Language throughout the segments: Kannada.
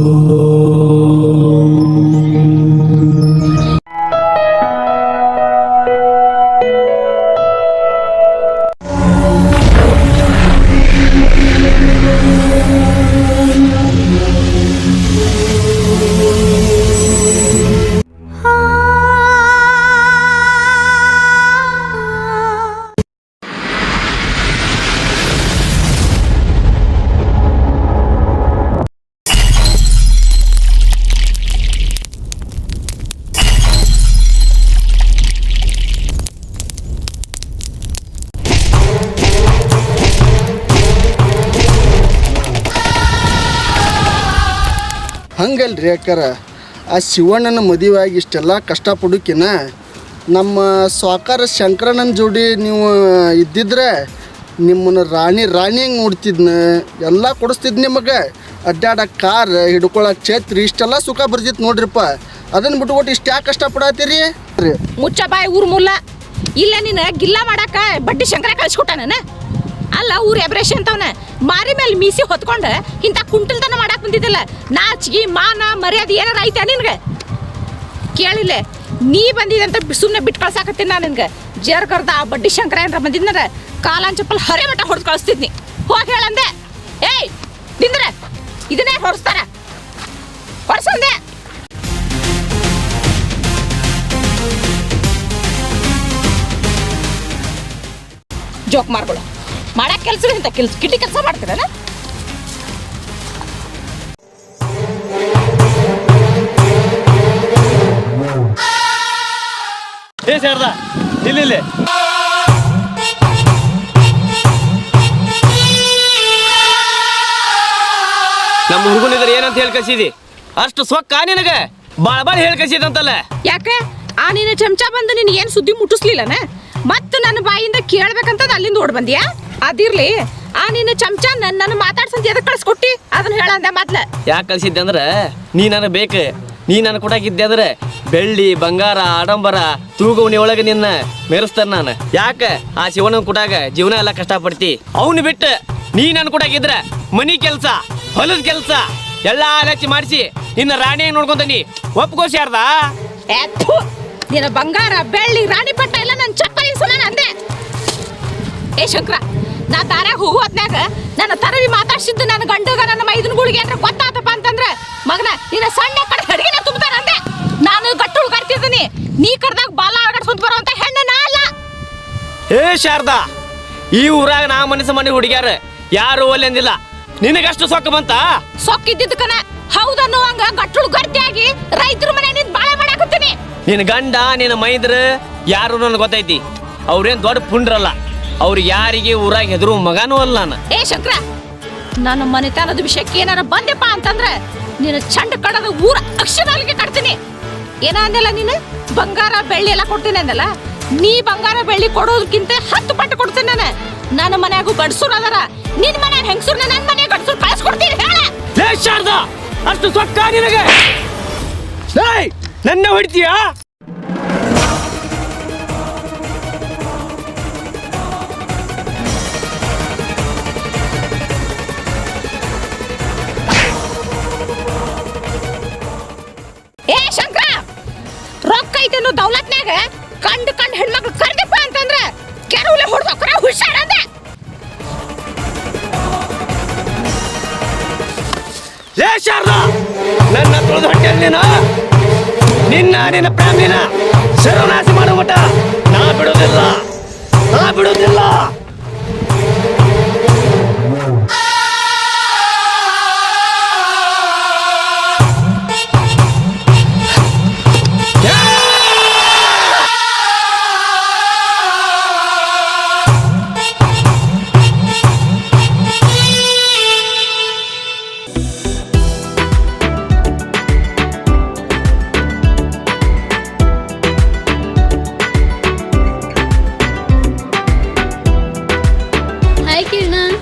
Oh. ಹಂಗಲ್ರಿ ಅಕ್ಕಾರ? ಆ ಶಿವಣ್ಣನ ಮದುವೆಯಾಗಿ ಇಷ್ಟೆಲ್ಲ ಕಷ್ಟಪಡೋಕಿನ ನಮ್ಮ ಸಾಕಾರ ಶಂಕರಣ್ಣನ ಜೋಡಿ ನೀವು ಇದ್ದಿದ್ರೆ ನಿಮ್ಮನ್ನ ರಾಣಿ ರಾಣಿ ಹಂಗೆ ನೋಡ್ತಿದ್ನ? ಎಲ್ಲ ಕೊಡಿಸ್ತಿದ್ ನಿಮಗೆ? ಅಡ್ಡಾಡಕ್ಕೆ ಕಾರ್ ಹಿಡ್ಕೊಳಕ್ಕೆ ಛತ್ರಿ, ಇಷ್ಟೆಲ್ಲ ಸುಖ ಬರ್ತಿತ್ತು ನೋಡ್ರಿಪ್ಪ. ಅದನ್ನು ಬಿಟ್ಕೊಟ್ಟು ಇಷ್ಟು ಯಾಕೆ ಕಷ್ಟಪಡತ್ತೀರಿ ರೀ ಮುಚ್ಚ ಬಾಯಿ ಊರು ಮುಲ್ಲ ಇಲ್ಲ ನೀನು ಗಿಲ್ಲ ಮಾಡಾಕ ಬಡ್ಡಿ ಶಂಕರ ಕಳಿಸ್ಕೊಟ್ಟ ನಾನು ಅಲ್ಲ, ಊರ್ ಎಬ್ರೇಶ್ ಅಂತವನ. ಮಾರಿ ಮೇಲೆ ಮೀಸಿ ಹೊತ್ಕೊಂಡು ಇಂಥ ಕುಂಟಲ್ತನ ಮಾಡಕ್ ಬಂದಿದ್ದಲ್ಲ. ನಾಚಿಗೆ, ಮಾನ, ಮರ್ಯಾದೆ ಏನಾರ ಐತೆ ನಿನ್ಗೆ? ಕೇಳಿಲ್ಲ. ನೀ ಬಂದಿದಂತ ಸುಮ್ಮನೆ ಬಿಟ್ಟು ಕಳ್ಸಾಕತ್ತೀನಿ ನಾನು ನಿನ್ಗೆ. ಜೇರ್ಗರ್ದ ಆ ಬಡ್ಡಿ ಶಂಕರ ಏನಾರ ಬಂದಿದ್ನರ ಕಾಲಾನ್ ಚಪ್ಪಲ್ ಹರೆ ಮಟ್ಟ ಹೊಡೆದು ಕಳಿಸ್ತಿದ್ನಿ. ಹೋಗಿ ಹೇಳಂದೆ ಏಯ್, ನಿಂದ್ರೆ. ಇದನ್ನೇ ಹೊಡೆಸ್ತಾರ. ಹೊಡ್ಸಂದೆ ಜೋಕ್ ಮಾಡ್ಗಳು ಮಾಡಕ್ ಕೆಲ್ಸ ಅಂತ ಕೆಲ್ಸ ಕಿಟಿ ಕೆಲಸ ಮಾಡ್ತೀರಲ್ಲ ಏ ಶಾರದ ಇಲ್ಲಿ ಇಲ್ಲಿ. ನಮ್ಮ ಹುಡುಗನಿದ್ರೆ ಏನಂತ ಹೇಳಿ ಕಸಿದಿ ಅಷ್ಟು ಸೊಕ್ಕ ನಿನಗೆ? ಬಾಳ ಬಾಳ ಹೇಳಿ ಯಾಕೆ? ಆ ನೀನು ಚಮಚ ಬಂದು ನಿನ್ ಏನ್ ಸುದ್ದಿ ಮುಟ್ಟಿಸ್ಲಿಲ್ಲನ? ಮತ್ತೆ ನನ್ನ ಬಾಯಿಂದ ಕೇಳ್ಬೇಕಂತದ ಅಲ್ಲಿಂದ ಓಡ್ ಬಂದ್ಯಾ? ಅದಿರ್ಲಿ. ಆ ನಿನ್ನ ಚಮಚ ನನ್ನ ಮಾತಾಡ್ಸಂತ ಎದಕ್ಕೆ ಕಳ್ಸ್ಕೊಟ್ಟಿ? ಅದನ್ನ ಹೇಳಂದೆ ಮೊದ್ಲ. ಯಾಕೆ ಕಳ್ಸಿದ್ದೆ ಅಂದ್ರೆ ನೀ ನನಗೆ ಬೇಕು. ನೀ ನನಗೆ ಕೊಡಾಕಿದ್ದೆ ಅಂದ್ರೆ ಬೆಳ್ಳಿ ಬಂಗಾರ ಆಡಂಬರ ತೂಗುವಣಿ ಒಳಗೆ ನಿನ್ನ ಮೆರೆಸ್ತಾನೆ ನಾನು. ಯಾಕೆ? ಆ ಶಿವನ ಕೊಟ್ಟಾಗ ಜೀವನ ಎಲ್ಲ ಕಷ್ಟಪಡ್ತಿ. ಅವನು ಬಿಟ್ಟು ನೀ ನನ್ ಕೊಡಾಕಿದ್ರ ಮನಿ ಕೆಲಸ ಹೊಲದ ಕೆಲಸ ಎಲ್ಲ ಆಲಚಿ ಮಾಡಿಸಿ ನಿನ್ನ ರಾಣಿಯಾಗಿ ನೋಡ್ಕೊಂತೀನಿ. ಒಪ್ಕೋಸ್ ಯಾರ್ದ? ನಿನ್ನ ಬಂಗಾರ ಬೆಳ್ಳಿ ರಾಣಿ ಪಟ್ಟ ಎಲ್ಲ ನನ್ನ ಚಪ್ಪಲಿ ಸಮಾನ ಅಂದೆ ಏ ಶಂಕರ ನಾ ದಾರ್ಯಾಗ ಹೋಗು ಹೊತ್ನ್ಯಾಗ ನನ್ನ ತರವಿ ಮಾತಾಡ್ಸಿದ್ದು ನನ್ನ ಗಂಡಗ ನನ್ನ ಮೈದನ್ಗಳಿಗೆ ಅಂದ್ರೆ ಗೊತ್ತಾತಪ್ಪ ಅಂತಂದ್ರೆ ಮಗನ ನಿನ್ನ ಸಣ್ಣ ಕಡೆ ಅಡಿಗೆನ ತುಂಬ್ತಾರ ಅಂದೆ. ನಾನು ಗಟ್ಟುಳು ಕರ್ತಿದ್ದೀನಿ ನೀ ಕರ್ದಾಗ ಬಾಲ ಆಗಾಡ್ಸ್ಕೊಂತ ಬರೋಂತ ಹೆಣ್ಣು ನಾ ಅಲ್ಲ. ಏ ಶಾರದಾ ಈ ಊರಾಗ ನಾ ಮನಸ್ಸು ಮನೆ ಹುಡುಗ್ಯಾರ ಯಾರು ಒಲ್ಲೆಂದಿಲ್ಲ ನಿನಗಷ್ಟು ಸೊಕ್ಕ ಬಂತ? ಸೊಕ್ಕಿದ್ದಿದ್ದಕನ ಹೌದನ್ನು ಹಂಗ ಗಟ್ಟುಳು ಗರ್ತಿಯಾಗಿ ರೈತರ ಮನೆ ನಿಂತ ಬಾಳೆ ಮಾಡಾಕತ್ತೀನಿ. ನಿನ್ನ ಗಂಡ ನಿನ್ನ ಮೈದ್ರ ಯಾರು ನನಗೆ ಗೊತ್ತೈತಿ. ಅವ್ರೇನ್ ದೊಡ್ಡ ಪುಂಡ್ರಲ್ಲ. ಅವ್ರು ಯಾರಿಗೆ ಊರಾಗ ಹೆದರು ಮಗನೂ ಅಲ್ಲ ನಾನು. ಏ ಶಂಕರ ನನ್ನ ಮನೆತನದ ವಿಷಯಕ್ಕೆ ಏನಾರ ಬಂದೆಪ್ಪ ಅಂತಂದ್ರೆ ನೀನು ಚಂಡ ಕಡದ ಊರ ಅಕ್ಷರಾಲಿಗೆ ಕಟ್ತೀನಿ. ಏನ ಅಂದಲ್ಲ ನೀನು? ಬಂಗಾರ ಬೆಳ್ಳಿ ಎಲ್ಲ ಕೊಡ್ತೀನಿ ಅಂದಲ್ಲ ನೀ ಬಂಗಾರ ಬೆಳ್ಳಿ ಕೊಡೋದಕ್ಕಿಂತ ಹತ್ತು ಪಟ್ಟು ಕೊಡ್ತೀನಿ ನಾನು. ನನ್ನ ಮನ್ಯಾಗೂ ಗಡ್ಸೂರ್ ಅದಾರ. ನಿನ್ ಮನೆ ಹೆಂಗಸುರ್ನ ನನ್ನ ಮನೆ ಗಡ್ಸೂರ್ ಕಳಿಸ್ಕೊಡ್ತೀನಿ ಹೇಳ. ಶಾರದಾ ಅಷ್ಟು ಸೊಕ್ಕ ನಿನಗೆ? ನನ್ನ ಹೊಡಿತೀಯಾ? ನಿನ್ನ ನಿನ್ನ ಪ್ರೇಮಿನ ಸರ್ವನಾಶ ಮಠ ನಾ ಬಿಡುವುದಿಲ್ಲ. ನಾ ಬಿಡುವುದಿಲ್ಲ.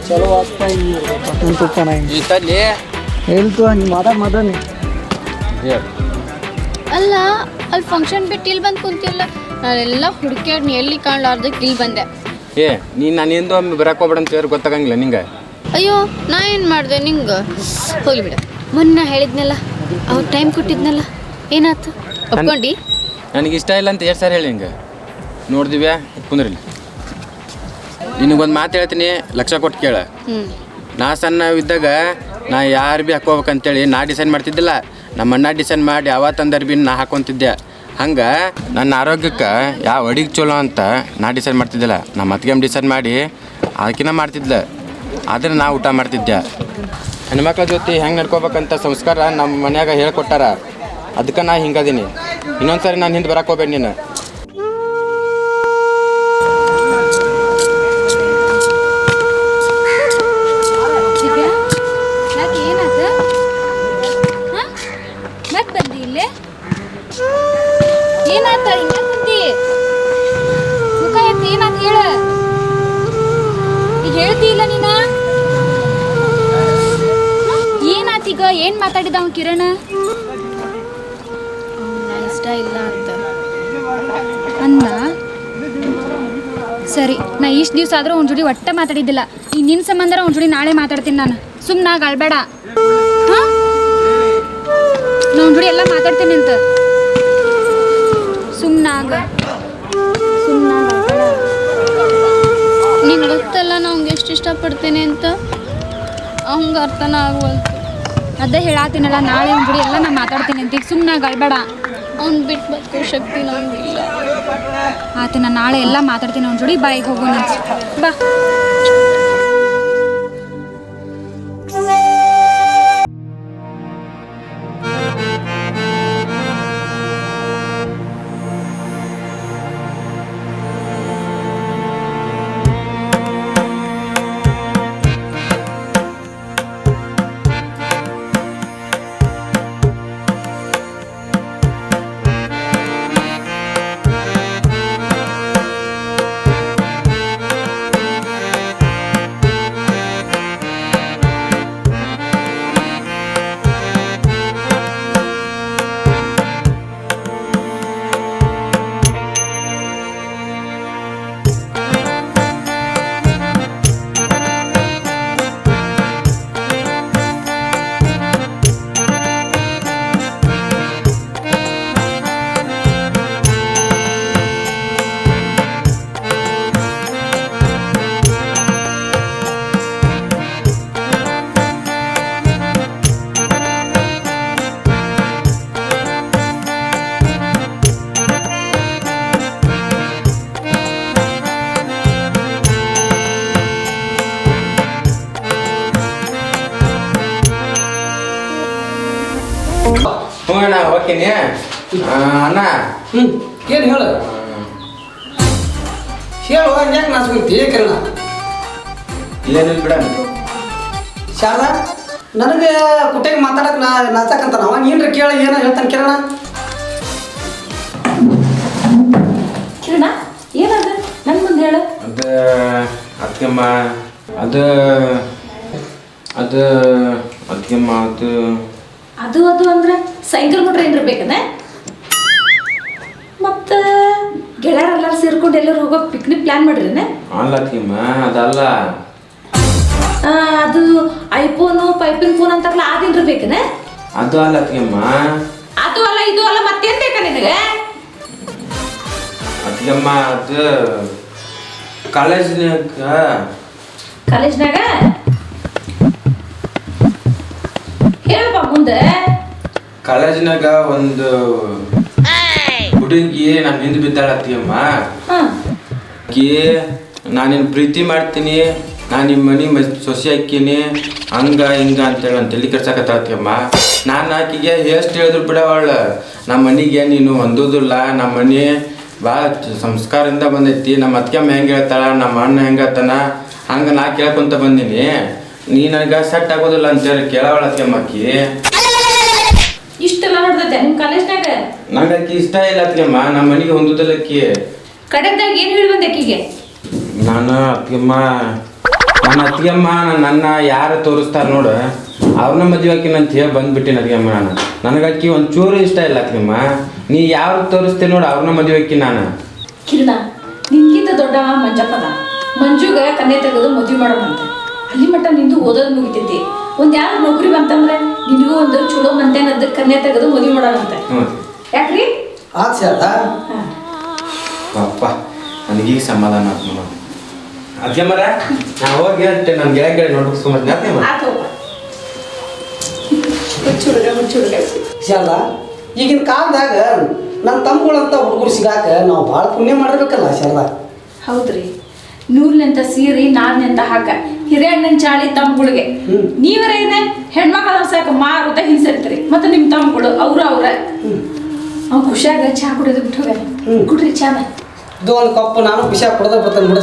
ಚಲೋ ಆಗ್ತಾ ಈ ತಲ್ಲಿ ಹೇಳ್ತು ಹಂಗೆ ಮಾತಾಡ್ ಮಾತಾಡಿ ಅಲ್ಲ ಅಲ್ಲಿ ಫಂಕ್ಷನ್ ಬಿಟ್ಟು ಇಲ್ಲಿ ಬಂದು ಕುಂತಿಲ್ಲ. ನಾನೆಲ್ಲ ಹುಡುಕ್ಯಾಡ್ನಿ ಎಲ್ಲಿ ಕಾಣಲಾರ್ದೆ ಇಲ್ಲಿ ಬಂದೆ. ಏ ನೀನು ನಾನು ಎಂದು ಒಮ್ಮೆ ಬರಕ್ಕೆ ಹೋಗ್ಬೇಡ ಅಂತ ಹೇಳಿ ಗೊತ್ತಾಗಂಗಿಲ್ಲ ನಿಂಗೆ? ಅಯ್ಯೋ ನಾ ಏನು ಮಾಡಿದೆ ನಿಂಗೆ? ಹೋಗ್ಲಿ ಬಿಡ. ಮೊನ್ನೆ ಹೇಳಿದ್ನಲ್ಲ ಅವ್ರು ಟೈಮ್ ಕೊಟ್ಟಿದ್ನಲ್ಲ. ಏನಾಯ್ತು? ಒಪ್ಕೊಂಡಿ. ನನಗೆ ಇಷ್ಟ ಇಲ್ಲ ಅಂತ ಎಷ್ಟು ಸಾರಿ ಹೇಳಿ ಹಿಂಗೆ ನೋಡ್ದಿವ್ಯಾ? ಕುಂದ್ರಿಲ್ಲ. ನಿನಗೊಂದು ಮಾತು ಹೇಳ್ತೀನಿ ಲಕ್ಷ ಕೊಟ್ಟು ಕೇಳ. ನಾ ಸಣ್ಣವಿದ್ದಾಗ ನಾ ಯಾರು ಭೀ ಹಾಕೋಬೇಕಂತೇಳಿ ನಾ ಡಿಸೈನ್ ಮಾಡ್ತಿದ್ದಿಲ್ಲ. ನಮ್ಮ ಅಣ್ಣ ಡಿಸೈನ್ ಮಾಡಿ ಯಾವತ್ತಂದ್ರೆ ಬಿ ನಾ ಹಾಕೊತಿದ್ದೆ ಹಂಗೆ ನನ್ನ ಆರೋಗ್ಯಕ್ಕೆ ಯಾವ ಅಡಿಗೆ ಚಲೋ ಅಂತ ನಾ ಡಿಸೈನ್ ಮಾಡ್ತಿದ್ದಿಲ್ಲ. ನಮ್ಮ ಅತ್ತಿಗೆ ಡಿಸೈನ್ ಮಾಡಿ ಆಕಿನ ಮಾಡ್ತಿದ್ದೆ ಆದರೆ ನಾ ಊಟ ಮಾಡ್ತಿದ್ದೆ. ಹೆಣ್ಮಕ್ಳ ಜೊತೆ ಹೆಂಗೆ ನಡ್ಕೋಬೇಕಂತ ಸಂಸ್ಕಾರ ನಮ್ಮ ಮನ್ಯಾಗ ಹೇಳ್ಕೊಟ್ಟಾರ. ಅದಕ್ಕೆ ನಾ ಹಿಂಗದೀನಿ ಇನ್ನೊಂದ್ಸರಿ ನಾನು ಹಿಂದೆ ಬರಕ್ಕೆ ಹೋಗ್ಬೇಡಿ ನೀನು. ಇಷ್ಟು ದಿವಸ ಆದರೂ ಅವ್ನ ಜೋಡಿ ಒಟ್ಟೆ ಮಾತಾಡಿದ್ದಿಲ್ಲ. ಈ ನಿನ್ನ ಸಂಬಂಧ ಅವ್ನ ಜೋಡಿ ನಾಳೆ ಮಾತಾಡ್ತೀನಿ ನಾನು. ಸುಮ್ಮನಾಗ ಅಳ್ಬೇಡ ಹಾಂ? ನಾ ಅವ್ನ ಜೋಡಿ ಎಲ್ಲ ಮಾತಾಡ್ತೀನಿ ಅಂತ. ಸುಮ್ಮನಾಗ ಸುಮ್ಮನಾಗ ನಿಂಗೆ ಗೊತ್ತಲ್ಲ ನಾವು ಎಷ್ಟು ಇಷ್ಟಪಡ್ತೇನೆ ಅಂತ? ಅವಂಗೆ ಅರ್ಥನ ಆಗುವಲ್ತು. ಅದೇ ಹೇಳಾತಿನಲ್ಲ ನಾಳೆ ಒಂದು ಬಿಡಿ ಎಲ್ಲ ನಾನು ಮಾತಾಡ್ತೀನಿ ಅಂತ. ಈಗ ಸುಮ್ಮನೆ ಗಲ್ಬೇಡ ಅವ್ನು ಬಿಟ್ಟು ಬದುಕೋ ಶಕ್ತಿ ನಮಗಿಲ್ಲ ಆತ ನಾನು ನಾಳೆ ಎಲ್ಲ ಮಾತಾಡ್ತೀನಿ ಅವ್ನ ಜೋಡಿ. ಬಾಯಿಗೆ ಹೋಗೋಣ ಬಾ. ಆ, ಅಣ್ಣ. ಹ್ಞೂ ಏನು ಹೇಳು? ಹೇಳು ಹಂಗ್ಯಾಕೆ ನಾಚ್ಕೊಂತಿ? ಕಿರಣ. ಏನಿಲ್ಲ ಬಿಡ ಶಾರದಾ ನನಗೆ ಕುಟ್ಟಿಗೆ ಮಾತಾಡಕ್ಕೆ ನಾ ನಾಚಕಂತ ಅವ ಏನ್ರಿ ಕೇಳ ಏನೋ ಹೇಳ್ತಾನೆ ಕಿರಣ? ಕಿರಣ ಏನದ? ನನ್ನ ಮುಂದೆ ಹೇಳು. ಅದು ಅದಕ್ಕಮ್ಮ ಅದು ಅದು ಅದಕ್ಕಮ್ಮ ಅದು ಅದು ಅದು ಅಂದ್ರೆ? ಸೈಕಲ್ ಮೋಟ್ರ್ ಏನ್ರ ಬೇಕನ ಮತ್ತು ಗೆಳೆಯರೆಲ್ಲರೂ ಸೇರ್ಕೊಂಡು ಎಲ್ಲರೂ ಹೋಗೋ ಪಿಕ್ನಿಕ್ ಪ್ಲಾನ್ ಮಾಡ್ರಿನ? ಅದಲ್ಲ. ಆ, ಅದು ಐಫೋನು ಪೈಪಿಂಗ್ ಫೋನ್ ಅಂತಾರಲ್ಲ ಅದೇನ್ರ ಬೇಕನ ಅದು ಅಲ್ಲ ಅದಕ್ಕಮ್ಮ ಅದು ಅಲ್ಲ ಇದು ಅಲ್ಲ ಮತ್ತೇನು ಬೇಕ ನಿನಗೆ? ಅದಕ್ಕಮ್ಮ ಅದು ಕಾಲೇಜ್ನಾಗ ಕಾಲೇಜ್ನಾಗ ಹೇಳಪ್ಪ ಮುಂದೆ. ಕಾಲೇಜ್ನಾಗ ಒಂದು ಹುಡುಗಿ ನಾನು ಹಿಂದೆ ಬಿದ್ದಾಳತ್ತೀಯಮ್ಮ. ನಾನು ಆಕಿ ನಾನಿನ್ ಪ್ರೀತಿ ಮಾಡ್ತೀನಿ ನಾನು ನಿಮ್ಮ ಮನೆ ಮ ಸೊಸೆ ಹಾಕೀನಿ ಹಂಗ ಹಿಂಗ ಅಂತೇಳಿ ನಾನು ತಲೆ ಕೆಡ್ಸಕತ್ತಾತಿಯಮ್ಮ ನಾನು ಆಕಿಗೆ ಎಷ್ಟು ಹೇಳಿದ್ರು ಬಿಡವಳ ನಮ್ಮ ಮನೆಗೆ ನೀನು ಹೊಂದೋದಿಲ್ಲ ನಮ್ಮ ಮನೆ ಭಾಳ ಸಂಸ್ಕಾರದಿಂದ ಬಂದೈತಿ ನಮ್ಮ ಅತ್ತೆಮ್ಮ ಹೆಂಗೆ ಹೇಳ್ತಾಳ ನಮ್ಮ ಅಣ್ಣ ಹೆಂಗೆ ಹತ್ತಾನ ಹಂಗೆ ನಾ ಕೇಳ್ಕೊಂತ ಬಂದೀನಿ. ನೀ ನನಗೆ ಸೆಟ್ ಆಗೋದಿಲ್ಲ ಅಂತೇಳಿ ಕೇಳವಳ ಅತ್ತೆಮ್ಮ ಆಕಿ. ಇಷ್ಟೆಲ್ಲ ನೋಡ್ದೈತೆ ನಿಮ್ಮ ಕಾಲೇಜ್ನಾಗ? ನಂಗೆ ಆಕಿ ಇಷ್ಟ ಇಲ್ಲ ಅತ್ತಿಗೆಮ್ಮ ನಮ್ಮ ಮನೆಗೆ ಹೊಂದೋದಿಲ್ಲ ಆಕಿ ಕಡೆದಾಗ ಏನು ಹೇಳಿ ಬಂದೆ ಆಕಿಗೆ ನಾನು ಅತ್ತಿಗೆಮ್ಮ ನನ್ನ ಅತ್ತಿಗೆಮ್ಮ ನನ್ನ ಯಾರು ತೋರಿಸ್ತಾರೆ ನೋಡು ಅವ್ರನ್ನ ಮದುವೆ ಹಾಕಿನ ಅಂತ ಹೇಳಿ ಬಂದ್ಬಿಟ್ಟಿನ ಅತ್ತಿಗೆಮ್ಮ ನಾನು. ನನಗೆ ಅಕ್ಕಿ ಒಂದು ಚೂರು ಇಷ್ಟ ಇಲ್ಲ ಅತ್ತಿಗೆಮ್ಮ. ನೀ ಯಾರು ತೋರಿಸ್ತೀನಿ ನೋಡು ಅವ್ರನ್ನ ಮದುವೆ ಆಕಿ ನಾನು. ಕಿರಣ ನಿನ್ಗಿಂತ ದೊಡ್ಡ ಮಂಜಪ್ಪದ ಮಂಜುಗ ಕನ್ನೆ ತೆಗೆದು ಮದುವೆ ಮಾಡೋದಂತೆ ಅಲ್ಲಿ ಮಟ್ಟ ನಿಂದು ಓದೋದು ಮುಗಿತೈತಿ. ಒಂದು ಯಾರು ನೌಕರಿ ಬಂತಂದ್ರೆ? ನಿನಗೂ ಒಂದು ಚಲೋ ಮಂತ್ಯಾನದ ಕನ್ಯಾ ತೆಗೆದು ಮದುವೆ ಮಾಡೋಣ ಯಾಕ್ರಿ? ಆತ್ ಶಾರದಾ ಅಪ್ಪ ನನಗೀಗ ಸಮಾಧಾನ ಆಯ್ತು ನೋಡ. ಅದೇ ಮರ ನಾ ಹೋಗಿ ಹೇಳ್ತೆ ನನ್ನ ಗೆಳ ಗೆಳ ನೋಡ್ಬೇಕು ಸುಮ್ಮನೆ ಅದೇ ಮರ ಆತು ಹುಚ್ಚುಡುಗ ಈಗಿನ ಕಾಲದಾಗ ನನ್ನ ತಮ್ಮಗಳಂತ ಹುಡುಗರು ಸಿಗಾಕ ನಾವು ಭಾಳ ಪುಣ್ಯ ಮಾಡಿರ್ಬೇಕಲ್ಲ ಶಾರದಾ ಹೌದ್ರಿ. ನೂಲ್ನಂತ ಸೀರಿ ನಾಲ್ನಂತ ಹಾಕ ಹಿರಿಯಣ್ಣನ ಚಾಳಿ ತಮ್ಮಗಳಿಗೆ ನೀವರೇನೆ ಹೆಣ್ಮಕ್ಳ ಸಾಕ ಮಾರುತ ಹಿಂಸರ್ತೀರಿ. ಮತ್ತೆ ನಿಮ್ಮ ತಮ್ಮಗಳು ಅವ್ರ ಅವ್ರ. ಅವ್ ಖುಷಿಯಾಗ ಚಾ ಕುಡಿಯೋದು ಬಿಟ್ಟು ಹೋಗ್ಯಾನ. ಕುಡ್ರಿ ಚಾನ ಇದು ಒಂದು ಕಪ್ಪು ನಾನು ಖುಷಿಯಾಗ ಕೊಡದ ಬರ್ತಾನೆ ಬಿಡ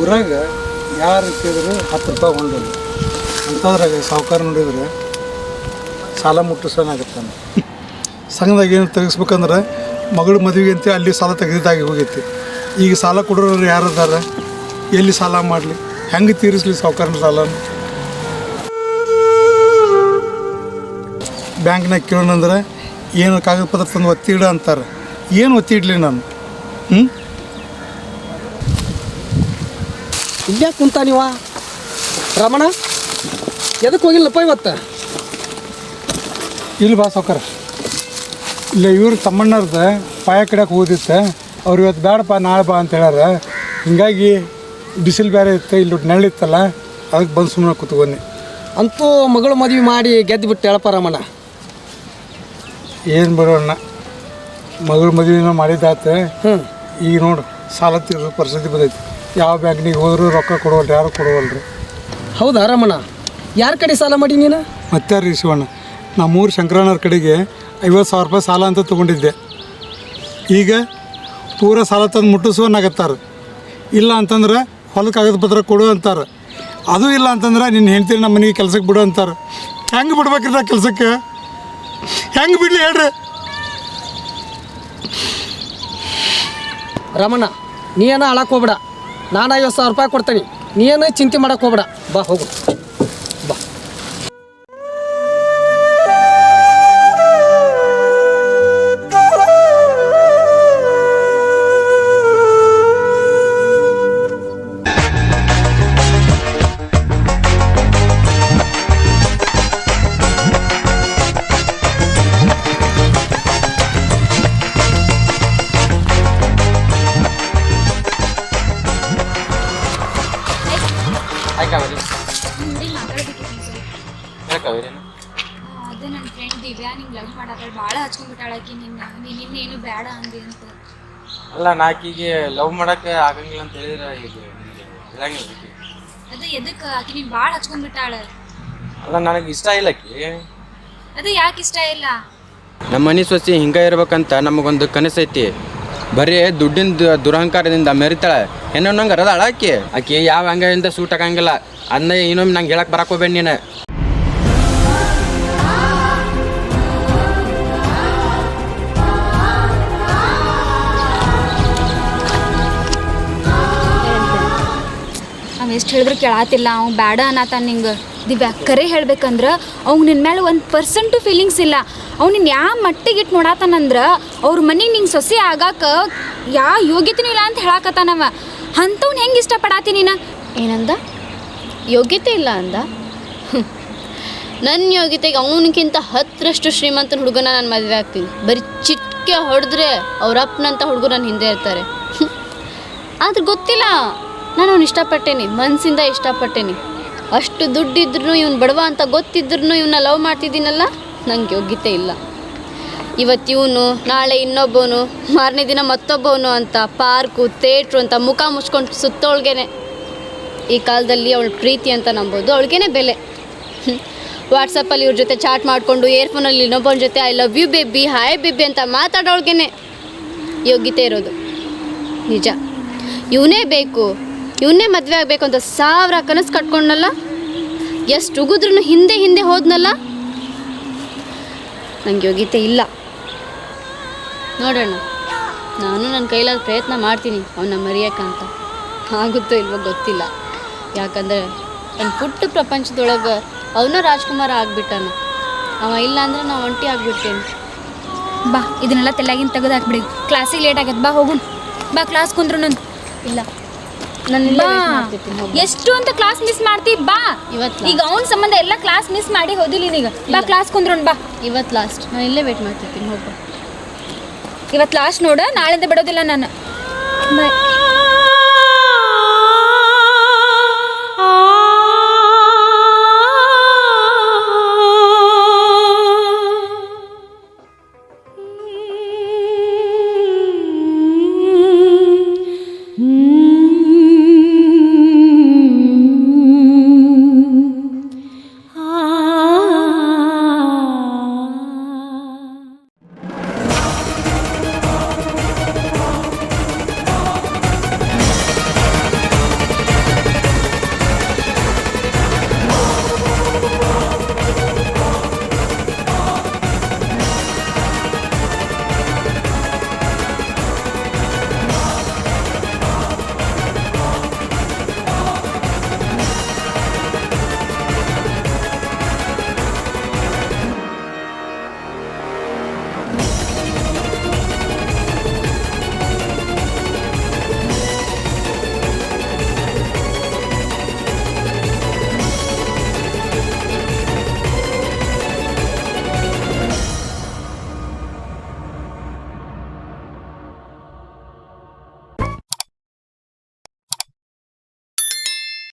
ಊರಾಗ ಯಾರು ಕೇಳಿದ್ರು ಹತ್ತು ರೂಪಾಯಿ ಒಂದು ಅಂಥದ್ರಾಗ ಸಾವುಕಾರ ನೋಡಿದ್ರೆ ಸಾಲ ಆಗುತ್ತೆ ಸಂಘದಾಗ ಏನು ತೆಗಿಸ್ಬೇಕಂದ್ರೆ ಮಗಳ ಮದುವೆಗೆ ಅಂತ ಅಲ್ಲಿ ಸಾಲ ತೆಗೆದಿದ್ದಾಗಿ ಹೋಗೈತಿ. ಈಗ ಸಾಲ ಕೊಡೋರು ಯಾರು ಇದ್ದಾರೆ ಎಲ್ಲಿ ಸಾಲ ಮಾಡಲಿ? ಹೆಂಗೆ ತೀರಿಸ್ಲಿ ಸಾವುಕಾರನ ಸಾಲ ಬ್ಯಾಂಕ್ನಾಗ ಕೇಳೋಣಂದ್ರೆ ಏನು ಕಾಗದ ಪತ್ರ ತಂದು ಒತ್ತಿಡ ಇಡ ಅಂತಾರೆ. ಏನು ಒತ್ತಿ ಇಡಲಿ ನಾನು? ಹ್ಞೂ ಇಲ್ಲೇ ಕುಂತ ನೀವ? ರಮಣ? ಎದಕ್ಕೆ ಹೋಗಿಲ್ಲಪ್ಪ ಇವತ್ತು? ಇಲ್ಲಿ ಬಾ ಸಾವ್ಕಾರ. ಇಲ್ಲ ಇವ್ರು ತಮ್ಮಣ್ಣರ್ದ ಪಾಯ ಕಡೆಗೆ ಹೋದಿತ್ತೆ ಅವ್ರು ಇವತ್ತು ಬೇಡಪ್ಪ ನಾಳೆ ಬಾ ಅಂತ ಹೇಳ್ಯಾರ. ಹಿಂಗಾಗಿ ಬಿಸಿಲು ಬೇರೆ ಇತ್ತು ಇಲ್ಲಿ ನೆರಳಿತ್ತಲ್ಲ ಅದಕ್ಕೆ ಬಂದು ಸುಮ್ಮನೆ ಕೂತ್ಕೊಂಡಿ ಅಂತೂ ಮಗಳು ಮದುವೆ ಮಾಡಿ ಗೆದ್ದು ಬಿಟ್ಟು ಹೇಳಪ್ಪ ರಮಣ ಏನು ಬರೋಣ ಮಗಳು ಮದುವೆನ ಮಾಡಿದ್ದಾತ ಹ್ಞೂ ಈಗ ನೋಡು ಸಾಲ ತೀರೋ ಪರಿಸ್ಥಿತಿ ಬಂದೈತಿ. ಯಾವ ಬ್ಯಾಂಕ್ನಿಗೆ ಹೋದ್ರು ರೊಕ್ಕ ಕೊಡುವಲ್ರಿ ಯಾರು ಕೊಡುವಲ್ರಿ. ಹೌದಾ ರಮಣ ಯಾರ ಕಡೆ ಸಾಲ ಮಾಡಿ ನೀನು? ಮತ್ತೆ ರೀ ಶಿವಣ್ಣ. ನಮ್ಮೂರು ಶಂಕರಣ್ಣರ ಕಡೆಗೆ ಐವತ್ತು ಸಾವಿರ ರೂಪಾಯಿ ಸಾಲ ಅಂತ ತೊಗೊಂಡಿದ್ದೆ. ಈಗ ಪೂರ ಸಾಲ ತಂದು ಮುಟ್ಟಿಸುವನ್ನಾಗತ್ತಾರ ಇಲ್ಲ ಅಂತಂದ್ರೆ ಹೊಲಕ್ಕೆ ಕಾಗದ ಪತ್ರ ಕೊಡು ಅಂತಾರೆ. ಅದು ಇಲ್ಲ ಅಂತಂದ್ರೆ ನಿನ್ನ ಹೆಂಡ್ತೀನಿ ನಮ್ಮ ಮನೆಗೆ ಕೆಲಸಕ್ಕೆ ಬಿಡು ಅಂತಾರೆ. ಹೆಂಗೆ ಬಿಡ್ಬೇಕ್ರಿ ಕೆಲ್ಸಕ್ಕೆ? ಹೆಂಗೆ ಬಿಡಲಿ ಹೇಳ್ರಿ? ರಮಣ ನೀ ಏನೋ ಹೋಗ್ಬೇಡ. ನಾನು ಐವತ್ತು ಸಾವಿರ ರೂಪಾಯಿ ಕೊಡ್ತೀನಿ. ನೀ ಏನೋ ಚಿಂತೆ ಮಾಡೋಕ್ಕೆ ಹೋಗ್ಬೇಡ. ಬಾ ಹೋಗು. ನಿನ್ನ ನೀನು ಇನ್ನೇನು ಬೇಡ ಅಂದಿ ಅಂತ. ಅಲ್ಲ ನಾಕೀಗೆ ಲವ್ ಮಾಡಕ್ಕೆ ಆಗಂಗಿಲ್ಲ ಅಂತ ಹೇಳಿದ್ರೆ ಇದು ನಿಮ್ಗೆ ಹೇಳಂಗಿಲ್ಲ ಆಕಿ. ಅದೇ ಎದಕ್ಕೆ? ಆಕಿ ನೀನು ಭಾಳ ಹಚ್ಕೊಂಡ್ಬಿಟ್ಟಾಳ. ಅಲ್ಲ ನನಗೆ ಇಷ್ಟ ಇಲ್ಲ ಆಕಿ. ಅದು ಯಾಕೆ ಇಷ್ಟ ಇಲ್ಲ? ನಮ್ಮ ಮನೆ ಸೊಸಿ ಹಿಂಗ ಇರ್ಬೇಕಂತ ನಮಗೊಂದು ಕನಸೈತಿ ಬರೀ ದುಡ್ಡಿನ ದು- ದುರಹಂಕಾರದಿಂದ ಮೆರಿತಾಳೆ. ಏನೋ ನಂಗೆ ಅರದ ಆಕಿ. ಆಕಿ ಯಾವ ಹಂಗಿಂದ ಸೂಟ್ ಆಗಂಗಿಲ್ಲ ಅದನ್ನ ಇನ್ನೊಮ್ಮೆ ನಂಗೆ ಹೇಳಕ್ ಬರಕ್ ಹೋಗ್ಬೇಡ ನೀನು. ಅವ ಎಷ್ಟು ಹೇಳಿದ್ರು ಕೇಳಾತಿಲ್ಲ, ಅವ್ನು ಬೇಡ ಅನ್ನತಾನ ನಿಂಗೆ. ದಿವ್ಯಾ, ಕರೆ ಹೇಳ್ಬೇಕಂದ್ರೆ ಅವ್ನು ನಿನ್ನ ಮೇಲೆ ಒಂದು ಪರ್ಸೆಂಟು ಫೀಲಿಂಗ್ಸ್ ಇಲ್ಲ. ಅವ್ನು ನಿನ್ನ ಯಾವ ಮಟ್ಟಿಗೆ ಇಟ್ಟು ನೋಡಾತಾನಂದ್ರೆ ಅವ್ರ ಮನೆಗೆ ನಿಂಗೆ ಸೊಸೆ ಆಗಾಕ ಯಾವ ಯೋಗ್ಯತೆನೂ ಇಲ್ಲ ಅಂತ ಹೇಳಾಕತ್ತಾನವ. ಅಂಥವ್ನು ಹೆಂಗೆ ಇಷ್ಟಪಡಾತಿ ನೀನು? ಏನಂದ? ಯೋಗ್ಯತೆ ಇಲ್ಲ ಅಂದ? ನನ್ನ ಯೋಗ್ಯತೆಗೆ ಅವನಿಗಿಂತ ಹತ್ತರಷ್ಟು ಶ್ರೀಮಂತನ ಹುಡುಗನ ನಾನು ಮದುವೆ ಆಗ್ತೀನಿ. ಬರೀ ಚಿಟ್ಕೆ ಹೊಡೆದ್ರೆ ಅವ್ರ ಅಪ್ಪನಂತ ಹುಡುಗರು ನನ್ನ ಹಿಂದೆ ಇರ್ತಾರೆ. ಆದ್ರೆ ಗೊತ್ತಿಲ್ಲ. ನಾನು ಅವ್ನು ಇಷ್ಟಪಟ್ಟೇನಿ ಮನಸ್ಸಿಂದ ಇಷ್ಟಪಟ್ಟೇನಿ ಅಷ್ಟು ದುಡ್ಡಿದ್ರು ಇವ್ನು ಬಡವ ಅಂತ ಗೊತ್ತಿದ್ರು ಇವನ್ನ ಲವ್ ಮಾಡ್ತಿದ್ದೀನಲ್ಲ, ನಂಗೆ ಯೋಗ್ಯತೆ ಇಲ್ಲ. ಇವತ್ತು ಇವನು, ನಾಳೆ ಇನ್ನೊಬ್ಬವನು ಮಾರನೇ ದಿನ ಮತ್ತೊಬ್ಬವನು ಅಂತ ಪಾರ್ಕು, ಥಿಯೇಟ್ರು ಅಂತ ಮುಖ ಮುಚ್ಕೊಂಡು ಸುತ್ತೋಳ್ಗೇನೆ. ಈ ಕಾಲದಲ್ಲಿ ಅವಳು ಪ್ರೀತಿ ಅಂತ ನಂಬೋದು, ಅವಳಿಗೇನೆ ಬೆಲೆ. ವಾಟ್ಸಪ್ಪಲ್ಲಿ ಇವ್ರ ಜೊತೆ ಚಾಟ್ ಮಾಡಿಕೊಂಡು, ಏರ್ಫೋನಲ್ಲಿ ಇನ್ನೊಬ್ಬನ ಜೊತೆ I love you baby hi baby ಅಂತ ಮಾತಾಡೋಳ್ಗೇನೆ. ಯೋಗ್ಯತೆ ಇರೋದು. ನಿಜ. ಇವನೇ ಬೇಕು. ಇವನೇ ಮದುವೆ ಆಗಬೇಕು ಅಂತ ಸಾವಿರ ಕನಸು ಕಟ್ಕೊಂಡಲ್ಲ ಎಷ್ಟು ಉಗಿದ್ರೂ ಹಿಂದೆ ಹಿಂದೆ ಹೋದ್ನಲ್ಲ? ನಂಗೆ ಯೋಗ್ಯತೆ ಇಲ್ಲ. ನೋಡೋಣ. ನಾನು ನನ್ನ ಕೈಲಾದ ಪ್ರಯತ್ನ ಮಾಡ್ತೀನಿ ಅವನ್ನ ಮರೆಯೋಕ್ಕಂತ ಆಗುತ್ತೋ ಇಲ್ವೋ ಗೊತ್ತಿಲ್ಲ. ಯಾಕಂದರೆ ನನ್ನ ಪುಟ್ಟ ಪ್ರಪಂಚದೊಳಗೆ ಅವನು ರಾಜ್ಕುಮಾರ ಆಗಿಬಿಟ್ಟಾನ. ಅವ ಇಲ್ಲ ಅಂದ್ರೆ ನಾವು ಒಂಟಿ ಆಗ್ಬಿಡ್ತೇನೆ. ಬಾ, ಇದನ್ನೆಲ್ಲ ತೆಲ್ಲಾಗಿನ ತೆಗೆದು ಹಾಕ್ಬಿಡಿ ಕ್ಲಾಸಿಗೆ ಲೇಟ್ ಆಗತ್ತೆ ಬಾ ಹೋಗು ಬಾ, ಕ್ಲಾಸ್ ಕುಂದ್ರು ಇಲ್ಲ. ಎಷ್ಟು ಅಂತ ಕ್ಲಾಸ್ ಮಿಸ್ ಮಾಡ್ತಿ ಬಾ. ಇವತ್ತು ಈಗ ಅವನ ಸಂಬಂಧ ಎಲ್ಲ ಕ್ಲಾಸ್ ಮಿಸ್ ಮಾಡಿ ಹೋದಿಲ್ಲ ಈಗ. ಬಾ ಕ್ಲಾಸ್ ಕುಂದ್ರೋಣ ಬಾ. ಇವತ್ತು ಲಾಸ್ಟ್ ನಾನು ಇಲ್ಲೇ ವೇಟ್ ಮಾಡ್ತಿರ್ತೀನಿ ಹೋಗ್ಬಾ. ಇವತ್ತು ಲಾಸ್ಟ್ ನೋಡ ನಾಳೆಯಿಂದ ಬಿಡೋದಿಲ್ಲ ನಾನು. ಬಾಯ್